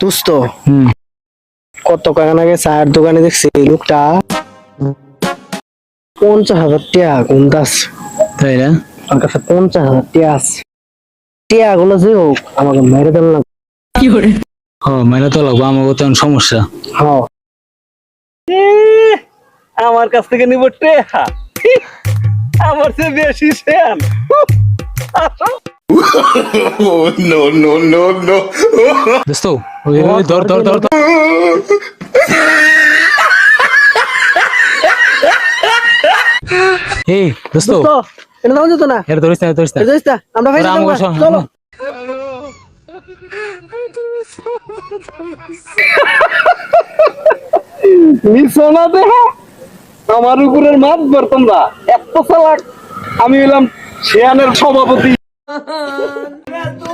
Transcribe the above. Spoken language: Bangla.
দুস্ত। কত আগে চায়ের দোকানে দেখছি লোকটা পঞ্চাশ হাজার টিয়া গুন্দাস তাই না? আমার কাছে পঞ্চাশ হাজার টিয়া আছে। টিয়া গুলো যে হোক আমাকে মেরে দিল না ও মানে তো লাগবো আমাকে তো এখন সমস্যা। হ। আমার কাছ থেকে নিব টেহা। আমার চেয়ে বেশি সেন দোস্ত ওই ওই ধর ধর ধর ধর। এই দোস্ত এটা নাও যেত না? এটা ধরিস না ধরিস না। এটা না? আমরা ভাই চলো। নিশোনা দেহ? আমার উপরের মাত তোমরা। এত চালাক। আমি হইলাম শেয়ানের সভাপতি। Gratul!